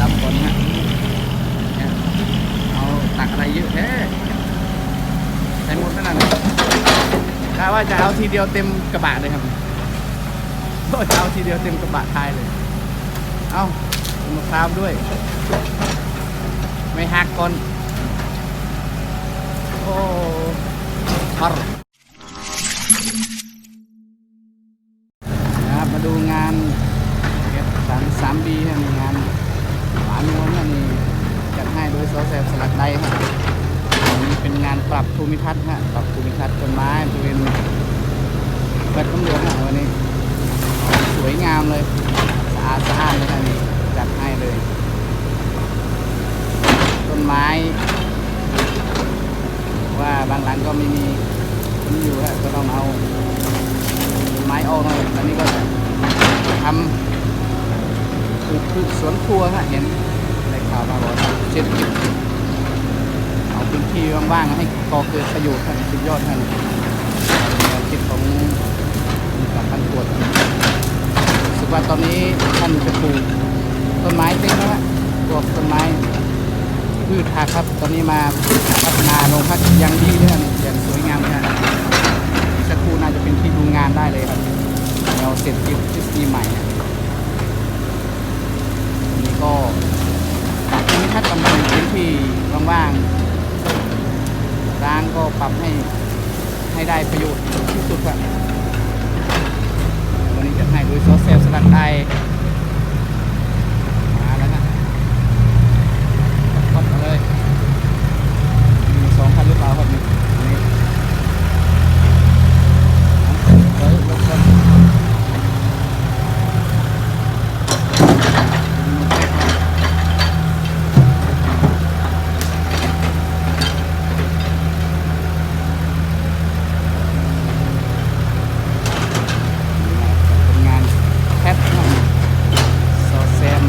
ดับก่อนฮะเนี่ยเอาตักอะไรเยอะแท้ใส่หมดนั่นน่ะกะว่าจะเอาทีเดียวเต็มกระบะเลยครับก็จะเอาทีเดียวเต็มกระบะท้ายเลย เอามะพร้าวด้วย ไม่หักก่อนโอ้ฮอรนะครับมาดูงานเก็บสามสามบีครับงานหวานนวลนะนี่จัด ให้โดยซอแซมสลักใดครับอันนี้เป็นงานปรับภูมิทัศน์ฮะปรับภูมิทัศน์ต้นไม้บริเวณเปิดตำรวจฮะวันนี้ สวยงามเลยสะอาดสะอาดเลยนะนี่จัดให้เลย ต้นไม้ว่าบางหลังก็ไม่มีคนอยู่ฮะก็ต้องเอาต้นไม้ออกหน่อยตอนนี้ก็ทำปลูกพืชสวนครัวฮะเห็น ข่าวมาบอกเศรษฐกิจเอาพื้นที่ว่างๆให้ก่อเกิดประโยชน์ท่านสุดยอดท่านคิดของคุณกับท่านตรวรู้สึกว่าตอนนี้ท่านจะปลูกต้นไม้เต็มแล้วฮะพวกต้นไม้พืชผักครับ ตอนนี้มาพัฒนาโรงพักย่างดีเลยครับอย่างสวยงามเลยครับอีกสักครู่น่าจะเป็นที่ดูงานได้เลยครับ เราเสร็จกิจทฤษฎีใหม่นะอันนี้ก็ปรับภูมิทัศน์กำลังพื้นที่ว่างๆ ร้าให้ให้ได้ประโยชน์ที่สุดครับวันนี้จะให้ด้วยโซเซลสลัดไอมาแล้วนะ ขับมาเลยมีสองคันหรือเปล่าครับนี่นี่เอาเฮ้ยรถก่อนเป็นงานแคปนะซอแซม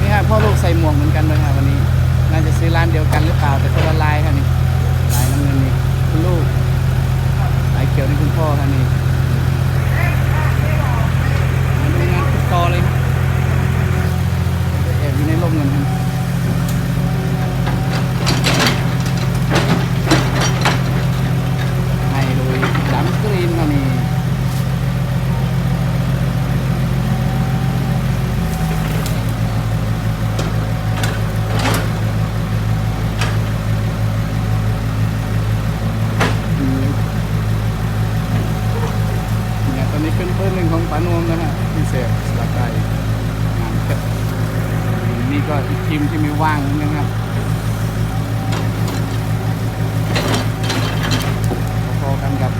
นี่ฮะพ่อลูกใส่หมวกเหมือนกันเลยฮะวันนี้ น่าจะซื้อร้านเดียวกันหรือเปล่าแต่คนละลายครับนี่ลายน้ำเงินนี่คุณลูกลายเขียวนี่คุณพ่อครับนี่มาดูงานทุกกอเลยแอบอยู่ในร่มเงินครับให้โดยดำกรีนครับนี่ เนี่ยตอนนี้เป็นเบอร์หนึ่งของปานวมนะฮะพี่เสกสลักไก่งานเพชรนี่ก็อีกทีมที่มี ว่างนิดนึงครับพอกันกับ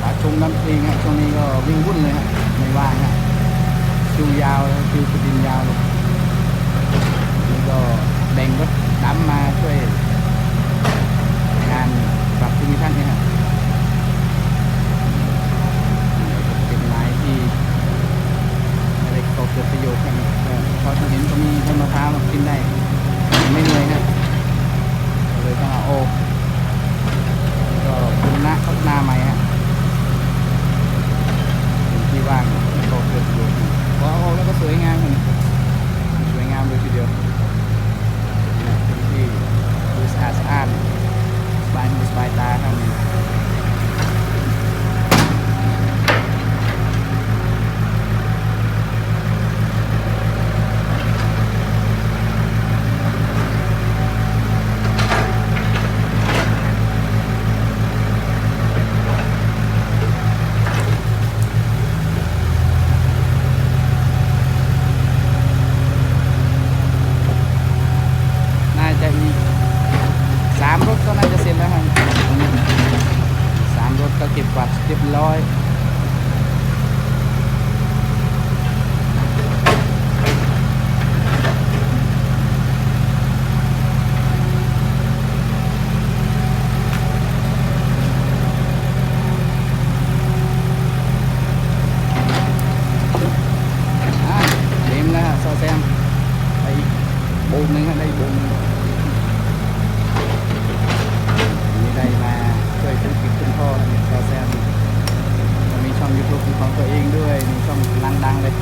ปาชุมน้ำเองฮะช่วงนี้ก็วิ่งวุ่นเลยฮะไม่ว่างฮะคิวยาวคิวกระดินยาวเลยนี่ก็แบ่งรถดำมาช่วย งานปรับภูมิทัศน์เนี่ยฮะ เป็นไม้ที่อะไรก่อเกิดประโยชน์กันก็พอที่เห็นก็มีต้นมะพร้าวมากินได้ ไม่เหนื่อยครับก็เลยต้องเอาโอกก็คุณนะพัฒนาใหม่ฮะเป็นที่ว่างที่ก่อเกิดประโยชน์พอเอาออกแล้วก็สวยงามครับสวยงามเลยทีเดียวเนี่ยเป็นที่ดูสะอาดสะอาดสบายหูสบายตาครับนี่ น่าจะอีกสามรถก็น่าจะเสร็จแล้วครับสามรถก็เก็บกวาดเรียบร้อยิงด้วยมีช่องดังๆเลย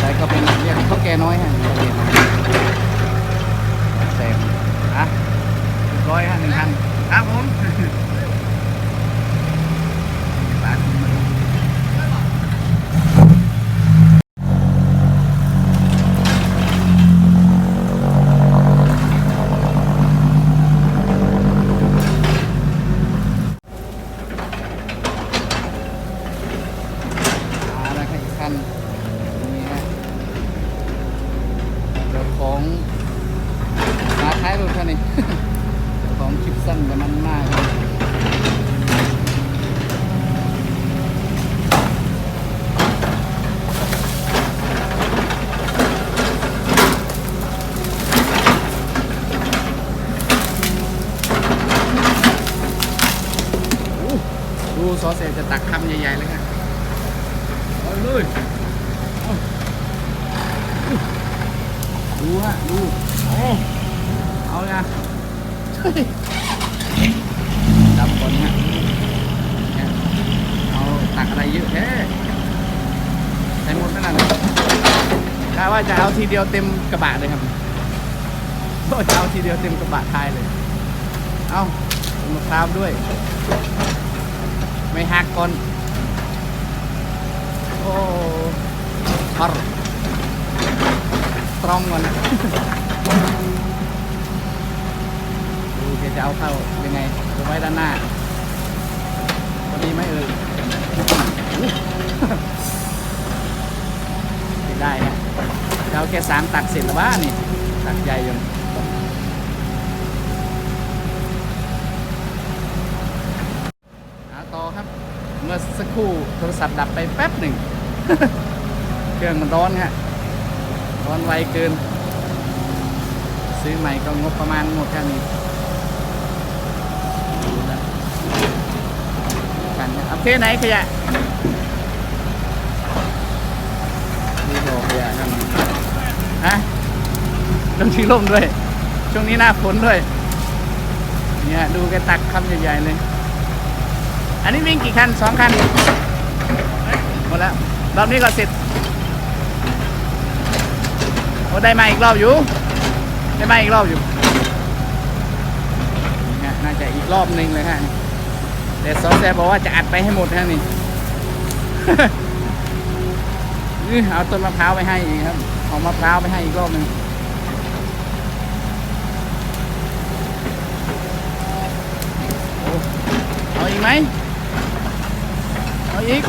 แต่ก็เป็นเรียกเขาแกน้อยฮะเรียนแซมอะร้อยฮะหนึ่งพันครับผม ของมาท้ายรถคันนี้ของคลิปสั้นกับมันมากครับดูซอสเสร็จจะตักคำใหญ่ๆเลยครับเอาเลยเอาอู้ ดูฮะดูโอ้เอาละดับก่อนฮะเอาตักอะไรเยอะแท้ใส่หมดนั่นน่ะกะว่าจะเอาทีเดียวเต็มกระบะเลยครับก็จะเอาทีเดียวเต็มกระบะท้ายเลย เอามะพร้าวด้วย ไม่หักก่อนโอ้ฮอร์ ตรองก่อนดูแกจะเอาเข้ายังไงจะไว้ด้านหน้าพอดีไหมเอ่ยไม่ได้ฮะเอาแค่สามตักเสร็จแล้ววะนี่ ตักใหญ่ยังเอาต่อครับ เมื่อสักครู่โทรศัพท์ดับไปแป๊บหนึ่ง เครื่องมันร้อนฮะ ร้อนไวเกิน ซื้อใหม่ก็งบประมาณหมดแค่นี้ดูแล้วกันนะเอาเคไหนขยะนี่บอกขยะครับฮะต้องชี้ร่มด้วย ช่วงนี้หน้าฝนด้วย เนี่ยดูแกตักคำใหญ่ๆเลย อันนี้วิ่งกี่คันสองคันหมดแล้วรอบนี้ก็เสร็จ โอ้ได้มาอีกรอบอยู่ ได้มาอีกรอบอยู่น่าจะอีกรอบหนึ่งเลยฮะแต่ซอสแซบอกว่าจะอัดไปให้หมดฮะนี่เอาต้นมะพร้าวไปให้อีกครับเอามะพร้าวไปให้อีกรอบหนึ่งเอาอีกไหมเอาอีก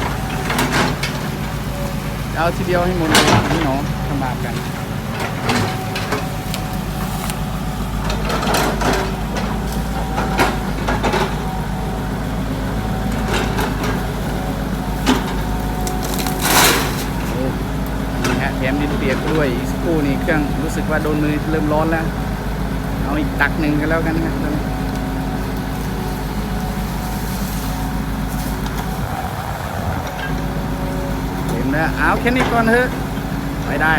เอาทีเดียวให้หมดเลยนี่หนอทำบาปกัน โอ้นี่ฮะแถมดินเปียกด้วยอีกสักครู่นี่เครื่องรู้สึ กว่าโดนมือเริ่มร้อนแล้ว เอาอีกตักหนึ่งกันแล้วกันฮะเต็มแล้วเอาแค่นี้ก่อนเถอะไปได้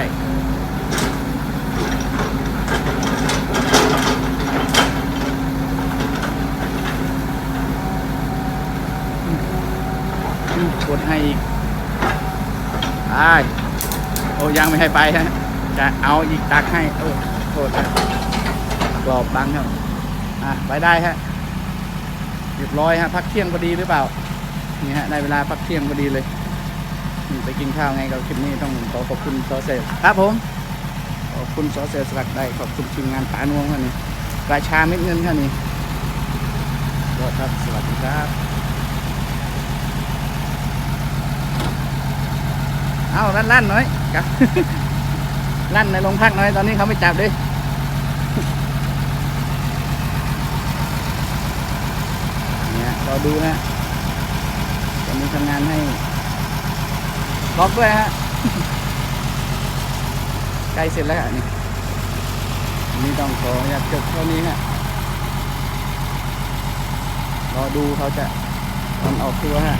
กดให้อีกไปโอ้ยังไม่ให้ไปฮะ จะเอาอีกตักให้โอ้โทษครับกรอบบังครับอะไปได้ฮะเรียบร้อยฮะพักเที่ยงพอดีหรือเปล่านี่ฮะได้เวลาพักเที่ยงพอดีเลยไปกินข้าวไงกับคลิปนี้ต้องขอขอบคุณซอเซลครับผมขอบคุณซอเซสลักได้ขอบคุณทีมงานปานวงครับนี่ราชาเม็ดเงินครับนี่ยอครับสวัสดีครับเอาลั่นๆหน่อยกับ ลั่นในโรงพักหน่อยตอนนี้เขาไม่จับด้วยเนี่ยรอดูนะตอนนี้ทำงานให้ล็อกด้วยฮะใกล้เสร็จแล้วฮะนี่นี่ต้องขออนุญาตจบเท่านี้ฮะรอดูเขาจะตอนออกตัวฮะ